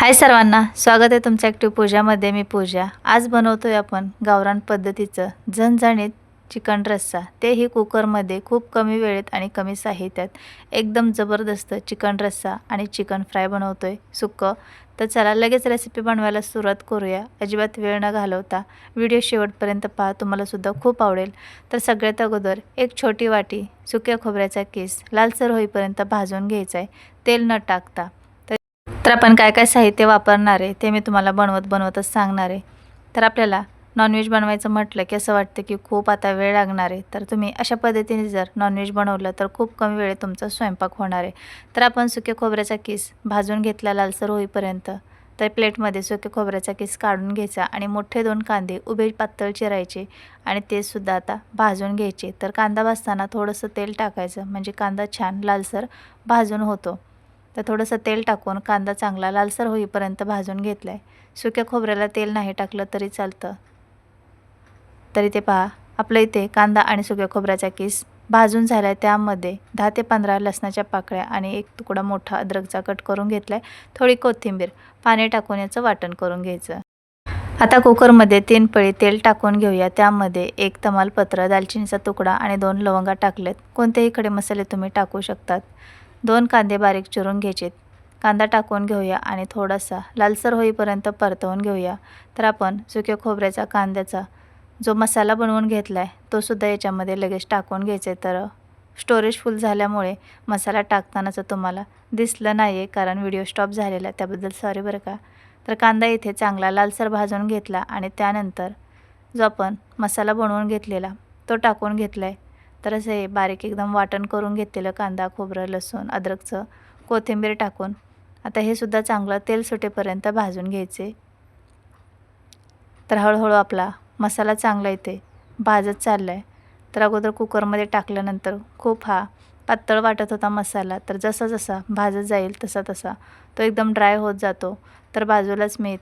हाय सर्वांना स्वागत आहे तुमच्या ॲक्टिव्ह पूजामध्ये मी पूजा. आज बनवतोय आपण गावरान पद्धतीचं झणझणीत चिकन रस्सा. तेही कुकरमध्ये खूप कमी वेळेत आणि कमी साहित्यात. एकदम जबरदस्त चिकन रस्सा आणि चिकन फ्राय बनवतोय. सुक्कं. तर चला लगेच रेसिपी बनवायला सुरुवात करूया. अजिबात वेळ न घालवता व्हिडिओ शेवटपर्यंत पहा. तुम्हालासुद्धा खूप आवडेल. तर सगळ्यात अगोदर एक छोटी वाटी सुक्या खोबऱ्याचा केस लालसर होईपर्यंत भाजून घ्यायचा आहे तेल न टाकता. तर आपण काय काय साहित्य वापरणार आहे ते मी तुम्हाला बनवत बनवतच सांगणार आहे. तर आपल्याला नॉनव्हेज बनवायचं म्हटलं की असं वाटतं की खूप आता वेळ लागणार आहे. तर तुम्ही अशा पद्धतीने जर नॉनव्हेज बनवलं तर खूप कमी वेळेत तुमचा स्वयंपाक होणार आहे. तर आपण सुक्या खोबऱ्याचा किस भाजून घेतला लालसर होईपर्यंत तर प्लेटमध्ये सुक्या खोबऱ्याचा किस काढून घ्यायचा आणि मोठे दोन कांदे उभे पातळ चिरायचे आणि ते सुद्धा आता भाजून घ्यायचे. तर कांदा भाजताना थोडंसं तेल टाकायचं. म्हणजे कांदा छान लालसर भाजून होतो. तर थोडंसं तेल टाकून कांदा चांगला लालसर होईपर्यंत भाजून घेतला आहे सुक्या खोबऱ्याला तेल नाही टाकलं तरी चालतं. तरी ते पहा आपल्या इथे कांदा आणि सुक्या खोबऱ्याचा किस भाजून झाला आहे त्यामध्ये दहा ते पंधरा लसणाच्या पाकळ्या आणि एक तुकडा मोठा अद्रकचा कट करून घेतला आहे थोडी कोथिंबीर पाणी टाकून याचं वाटण करून घ्यायचं. आता कुकरमध्ये तीन पळी तेल टाकून घेऊया. त्यामध्ये एक तमालपत्र दालचिनीचा तुकडा आणि दोन लवंगा टाकलेत. कोणतेही खडे मसाले तुम्ही टाकू शकतात. दोन कांदे बारीक चिरून घ्यायचे कांदा टाकून घेऊया आणि थोडासा लालसर होईपर्यंत परतवून घेऊया. तर आपण सुक्या खोबऱ्याचा कांद्याचा जो मसाला बनवून घेतला आहे तोसुद्धा याच्यामध्ये लगेच टाकून घ्यायचे तर स्टोरेज फुल झाल्यामुळे मसाला टाकतानाचं तुम्हाला दिसलं नाही आहे कारण व्हिडिओ स्टॉप झालेला आहे त्याबद्दल सॉरी बरं का. तर कांदा इथे चांगला लालसर भाजून घेतला आणि त्यानंतर जो आपण मसाला बनवून घेतलेला तो टाकून घेतला आहे तर असे हे बारीक एकदम वाटण करून घेतलेलं कांदा खोबरं लसूण अद्रकचं कोथिंबीर टाकून आता हे सुद्धा चांगलं तेल सुटेपर्यंत भाजून घ्यायचे. तर हळूहळू आपला मसाला चांगला येते भाजत चालला आहे तर अगोदर कुकरमध्ये टाकल्यानंतर खूप हा पातळ वाटत होता मसाला. तर जसा जसा भाजत जाईल तसा तसा तो एकदम ड्राय होत जातो. तर बाजूलाच मी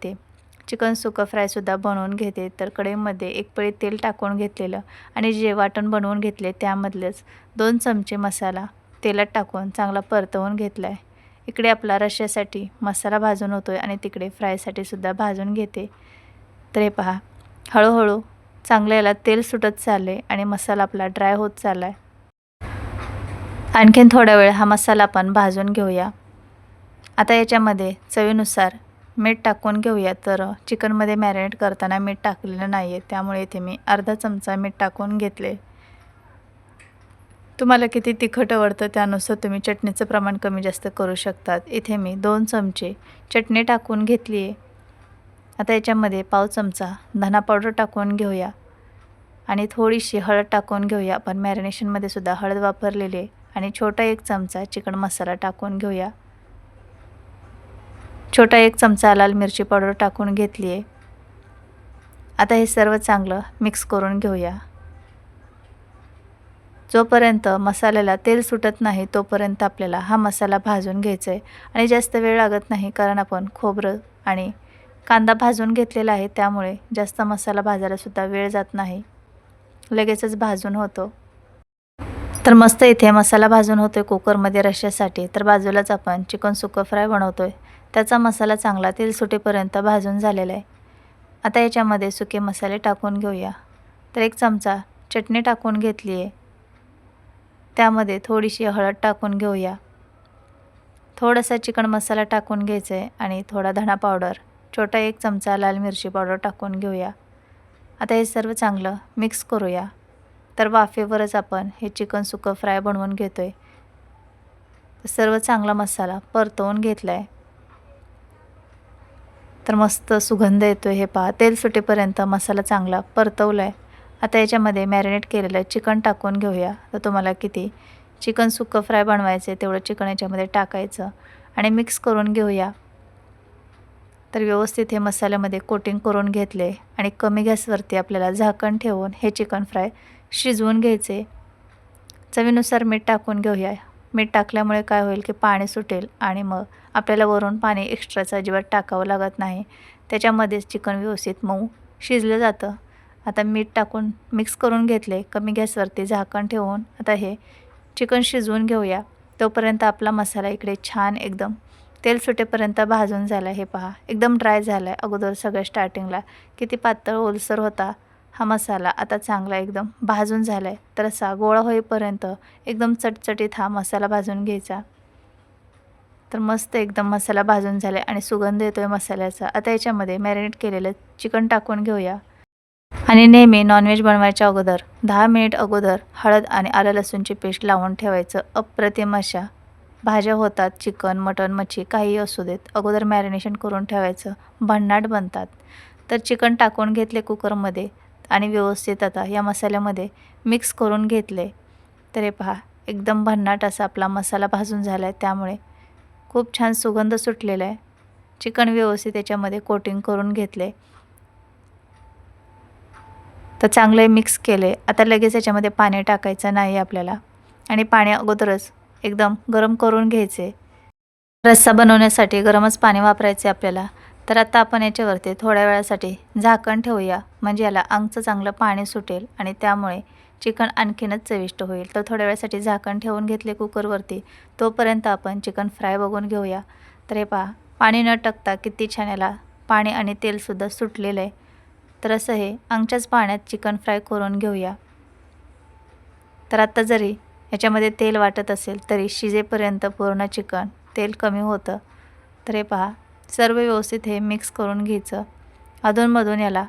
चिकन सुकं फ्रायसुद्धा बनवून घेते. तर कढईमध्ये एक पळी तेल टाकून घेतलेलं आणि जे वाटण बनवून घेतले त्यामधलेच दोन चमचे मसाला तेलात टाकून चांगला परतवून घेतला आहे इकडे आपला रश्श्यासाठी मसाला भाजून होतो आहे आणि तिकडे फ्रायसाठी सुद्धा भाजून घेते. तर हे पहा हळूहळू चांगलं याला तेल सुटत चालले आणि मसाला आपला ड्राय होत चालला आहे आणखीन थोडा वेळ हा मसाला आपण भाजून घेऊया. आता याच्यामध्ये चवीनुसार मीठ टाकून घेऊया तर चिकनमध्ये मॅरिनेट करताना मीठ टाकलेलं नाही आहे त्यामुळे इथे मी अर्धा चमचा मीठ टाकून घेतले. तुम्हाला किती तिखट आवडतं त्यानुसार तुम्ही चटणीचं प्रमाण कमी जास्त करू शकतात. इथे मी दोन चमचे चटणी टाकून घेतली आहे आता याच्यामध्ये पाव चमचा धना पावडर टाकून घेऊया. आणि थोडीशी हळद टाकून घेऊया. आपण मॅरिनेशनमध्ये सुद्धा हळद वापरलेली आहे. आणि छोटा एक चमचा चिकन मसाला टाकून घेऊया. छोटा एक चमचा लाल मिरची पावडर टाकून घेतली आहे. आता हे सर्व चांगलं मिक्स करून घेऊया. जोपर्यंत मसाल्याला तेल सुटत नाही तोपर्यंत आपल्याला हा मसाला भाजून घ्यायचा आहे आणि जास्त वेळ लागत नाही कारण आपण खोबरं आणि कांदा भाजून घेतलेला आहे त्यामुळे जास्त मसाला भाजायलासुद्धा वेळ जात नाही. लगेचच भाजून होतो. तर मस्त इथे मसाला भाजून होतो आहे कुकरमध्ये रश्श्यासाठी. तर बाजूलाच आपण चिकन सुकं फ्राय बनवतो आहे त्याचा मसाला चांगला तेल सुटेपर्यंत भाजून झालेला आहे. आता याच्यामध्ये सुके मसाले टाकून घेऊया. तर एक चमचा चटणी टाकून घेतली आहे. त्यामध्ये थोडीशी हळद टाकून घेऊया. थोडासा चिकन मसाला टाकून घ्यायचा आहे आणि थोडा धणा पावडर छोटा एक चमचा लाल मिरची पावडर टाकून घेऊया. आता हे सर्व चांगलं मिक्स करूया. तर वाफेवरच आपण हे चिकन सुकं फ्राय बनवून घेतो आहे सर्व चांगला मसाला परतवून घेतला आहे तर मस्त सुगंध येतो आहे हे पहा. तेल सुटेपर्यंत मसाला चांगला परतवला आहे आता याच्यामध्ये मॅरिनेट केलेलं चिकन टाकून घेऊया. तर तुम्हाला किती? चिकन सुक्कं फ्राय बनवायचे तेवढं चिकन याच्यामध्ये टाकायचं आणि मिक्स करून घेऊया. तर व्यवस्थित हे मसाल्यामध्ये कोटिंग करून घेतले आणि कमी गॅसवरती आपल्याला झाकण ठेवून हे चिकन फ्राय शिजवून घ्यायचे चवीनुसार मीठ टाकून घेऊया. मीठ टाकल्यामुळे काय होईल की पाणी सुटेल आणि मग आपल्याला वरून पाणी एक्स्ट्राचं अजिबात टाकावं लागत नाही. त्याच्यामध्येच चिकन व्यवस्थित मऊ शिजलं जातं. आता मीठ टाकून मिक्स करून घेतले कमी गॅसवरती झाकण ठेवून. आता हे चिकन शिजवून घेऊया. तोपर्यंत आपला मसाला इकडे छान एकदम तेल सुटेपर्यंत भाजून झालं हे पहा एकदम ड्राय झालं आहे अगोदर सगळं स्टार्टिंगला किती पातळ ओलसर होता. हा मसाला आता चांगला एकदम भाजून झाला आहे तर असा गोळा होईपर्यंत एकदम चटचटीत हा मसाला भाजून घ्यायचा. तर मस्त एकदम मसाला भाजून झाला आहे आणि सुगंध येतो आहे मसाल्याचा. आता याच्यामध्ये मॅरिनेट केलेलं चिकन टाकून घेऊया. आणि नेहमी नॉनव्हेज बनवायच्या अगोदर दहा मिनिट अगोदर हळद आणि आलं लसूणची पेस्ट लावून ठेवायचं. अप्रतिम अशा भाज्या होतात चिकन मटण मच्छी काहीही असू देत अगोदर मॅरिनेशन करून ठेवायचं. भन्नाट बनतात. तर चिकन टाकून घेतले कुकरमध्ये आणि व्यवस्थित आता या मसाल्यामध्ये मिक्स करून घेतले. तर हे पहा एकदम भन्नाट असा आपला मसाला भाजून झाला आहे त्यामुळे खूप छान सुगंध सुटलेला आहे. चिकन व्यवस्थित याच्यामध्ये कोटिंग करून घेतले. तर चांगले मिक्स केले. आता लगेच याच्यामध्ये पाणी टाकायचं नाही आपल्याला. आणि पाणी अगोदरच एकदम गरम करून घ्यायचे. रस्सा बनवण्यासाठी गरमच पाणी वापरायचे आपल्याला. तर आता आपण याच्यावरती थोड्या वेळासाठी झाकण ठेवूया. म्हणजे याला अंगचं चांगलं पाणी सुटेल आणि त्यामुळे चिकन आणखीनच चविष्ट होईल. तर थोड्या वेळासाठी झाकण ठेवून घेतले कुकरवरती. तोपर्यंत आपण चिकन फ्राय बघून घेऊया. तर हे पहा पाणी न टाकता किती छान याला पाणी आणि तेलसुद्धा सुटलेलं आहे. तर असं हे अंगच्याच पाण्यात चिकन फ्राय करून घेऊया. तर आत्ता जरी याच्यामध्ये तेल वाटत असेल तरी शिजेपर्यंत पूर्ण चिकन तेल कमी होतं. तर हे पहा सर्व व्यवस्थित हे मिक्स करून घ्यायचं. अधूनमधून याला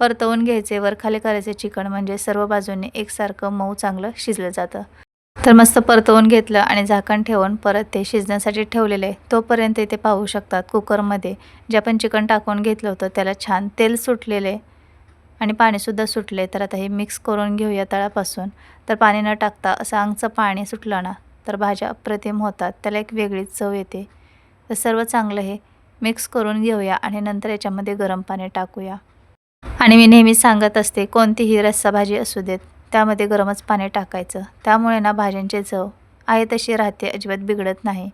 परतवून घ्यायचे. वर खाली करायचे चिकन म्हणजे सर्व बाजूने एकसारखं मऊ चांगलं शिजलं जातं. तर मस्त परतवून घेतलं आणि झाकण ठेवून परत ते शिजण्यासाठी ठेवलेलं. आहे तोपर्यंत इथे पाहू शकतात कुकरमध्ये जे आपण चिकन टाकून घेतलं होतं त्याला छान तेल सुटलेले आणि पाणीसुद्धा सुटले. तर आता हे मिक्स करून घेऊया तळापासून. तर पाणी न टाकता असं अंगचं पाणी सुटलं ना तर भाज्या अप्रतिम होतात. त्याला एक वेगळीच चव येते. तर सर्व चांगलं हे मिक्स करून घेऊया आणि नंतर याच्यामध्ये गरम पाणी टाकूया. आणि मी नेहमी सांगत असते कोणतीही रस्सा भाजी असू देत त्यामध्ये गरमच पाणी टाकायचं. त्यामुळे ना भाज्यांची चव आहे तशी राहते अजिबात बिघडत नाही.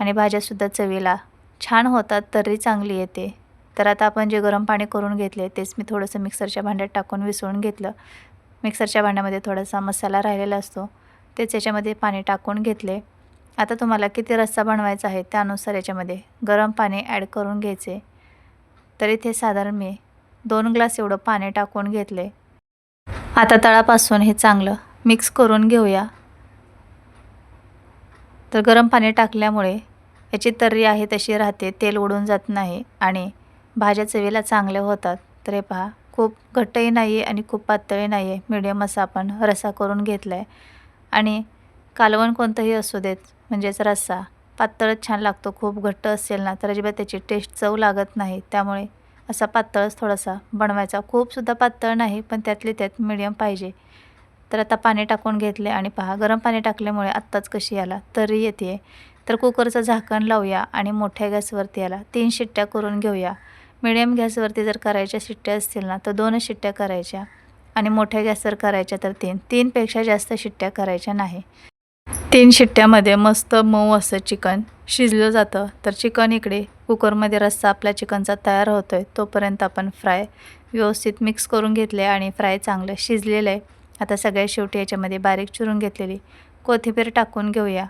आणि भाज्यासुद्धा चवीला छान होतात तरी चांगली येते. तर आता आपण जे गरम पाणी करून घेतले तेच मी थोडंसं मिक्सरच्या भांड्यात टाकून विसळून घेतलं. मिक्सरच्या भांड्यामध्ये थोडासा मसाला राहिलेला असतो तेच याच्यामध्ये पाणी टाकून घेतले. आता तुम्हाला किती रस्सा बनवायचा आहे त्यानुसार याच्यामध्ये गरम पाणी ॲड करून घ्यायचे. तर इथे साधारण मी दोन ग्लास एवढं पाणी टाकून घेतले. आता तळापासून हे चांगलं मिक्स करून घेऊया. तर गरम पाणी टाकल्यामुळे याची तर्री आहे तशी राहते तेल उडून जात नाही आणि भाज्या चवीला चांगल्या होतात. तर हे पहा खूप घट्टही नाही आहे आणि खूप पातळही नाही आहे मिडियम असा आपण रस्सा करून घेतला आहे आणि कालवण कोणतंही असू देत म्हणजेच रस्सा पातळच छान लागतो खूप घट्ट असेल ना तर अजिबात त्याची टेस्ट चव लागत नाही. त्यामुळे असा पातळच थोडासा बनवायचा. खूपसुद्धा पातळ नाही पण त्यातले त्यात मिडियम पाहिजे. तर आता पाणी टाकून घेतले आणि पहा गरम पाणी टाकल्यामुळे आत्ताच कशी याला? तरी येते. तर कुकरचं झाकण लावूया आणि मोठ्या गॅसवरती याला तीन शिट्ट्या करून घेऊया. मिडियम गॅसवरती जर करायच्या शिट्ट्या असतील ना तर दोनच शिट्ट्या करायच्या आणि मोठ्या गॅसवर करायच्या तर तीन. तीनपेक्षा जास्त शिट्ट्या करायच्या नाही. तीन शिट्ट्यामध्ये मस्त मऊ असं चिकन शिजलं जातं. तर चिकन इकडे कुकरमध्ये रस्सा आपल्या चिकनचा तयार होतो आहे तोपर्यंत आपण फ्राय व्यवस्थित मिक्स करून घेतले आणि फ्राय चांगलं शिजलेलं आहे आता सगळ्या शेवटी याच्यामध्ये बारीक चिरून घेतलेली कोथिंबीर टाकून घेऊया.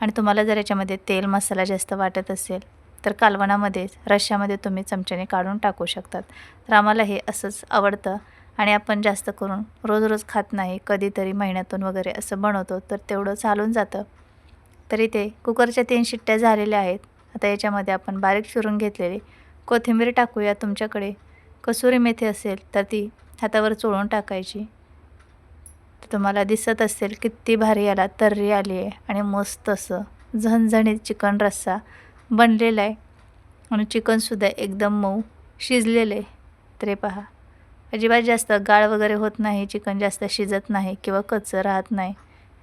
आणि तुम्हाला जर याच्यामध्ये तेल मसाला जास्त वाटत असेल तर कालवणामध्ये रश्श्यामध्ये तुम्ही चमच्याने काढून टाकू शकतात. तर आम्हाला हे असंच आवडतं. आणि आपण जास्त करून रोज रोज खात नाही कधीतरी महिन्यातून वगैरे असं बनवतो तर तेवढं चालून जातं. तरी ते कुकरच्या तीन शिट्ट्या झालेल्या आहेत. आता याच्यामध्ये आपण बारीक चिरून घेतलेली कोथिंबीर टाकूया तुमच्याकडे. कसुरी मेथी असेल तर ती हातावर चोळून टाकायची. तर तुम्हाला दिसत असेल किती भारी याला तर्री आली आहे आणि मस्त असं झणझणीत चिकन रस्सा बनलेला आहे. आणि चिकनसुद्धा एकदम मऊ शिजलेलं आहे. तरी पहा. अजिबात जास्त गाळ वगैरे होत नाही चिकन जास्त शिजत नाही किंवा कच्चं राहत नाही.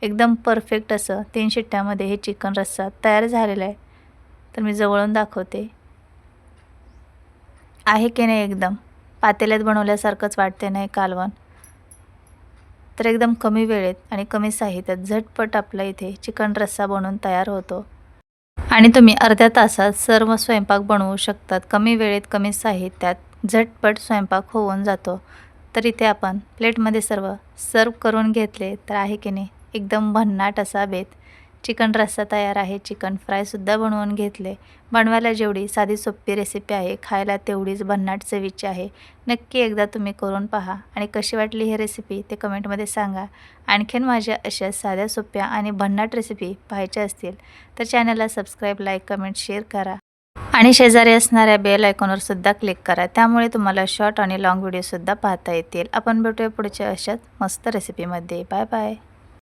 एकदम परफेक्ट असं तीन शिट्ट्यामध्ये हे चिकन रस्सा तयार झालेला आहे. तर मी जवळून दाखवते. आहे की नाही एकदम? पातेल्यात बनवल्यासारखंच वाटते नाही कालवण? तर एकदम कमी वेळेत आणि कमी साहित्यात झटपट आपला इथे चिकन रस्सा बनवून तयार होतो. आणि तुम्ही अर्ध्या तासात सर्व स्वयंपाक बनवू शकतात. कमी वेळेत कमी साहित्यात झटपट स्वयंपाक होऊन जातो. तर इथे आपण प्लेटमध्ये सर्व सर्व करून घेतले तर आहे की नाही? एकदम भन्नाट असा बेत. चिकन रस्सा तयार आहे. चिकन फ्रायसुद्धा बनवून घेतले. बनवायला जेवढी साधी सोपी रेसिपी आहे खायला तेवढीच भन्नाट चवीची आहे. नक्की एकदा तुम्ही करून पहा. आणि कशी वाटली ही रेसिपी ते कमेंटमध्ये सांगा. आणखीन माझ्या अशा साध्या सोप्या आणि भन्नाट रेसिपी पाहायच्या असतील तर चॅनलला सबस्क्राईब लाईक कमेंट शेअर करा. आणि शेजारी असणाऱ्या बेल आयकॉनवर सुद्धा क्लिक करा. त्यामुळे तुम्हाला शॉर्ट आणि लाँग व्हिडिओसुद्धा पाहता येतील. आपण भेटूया पुढच्या अशाच मस्त रेसिपीमध्ये बाय बाय.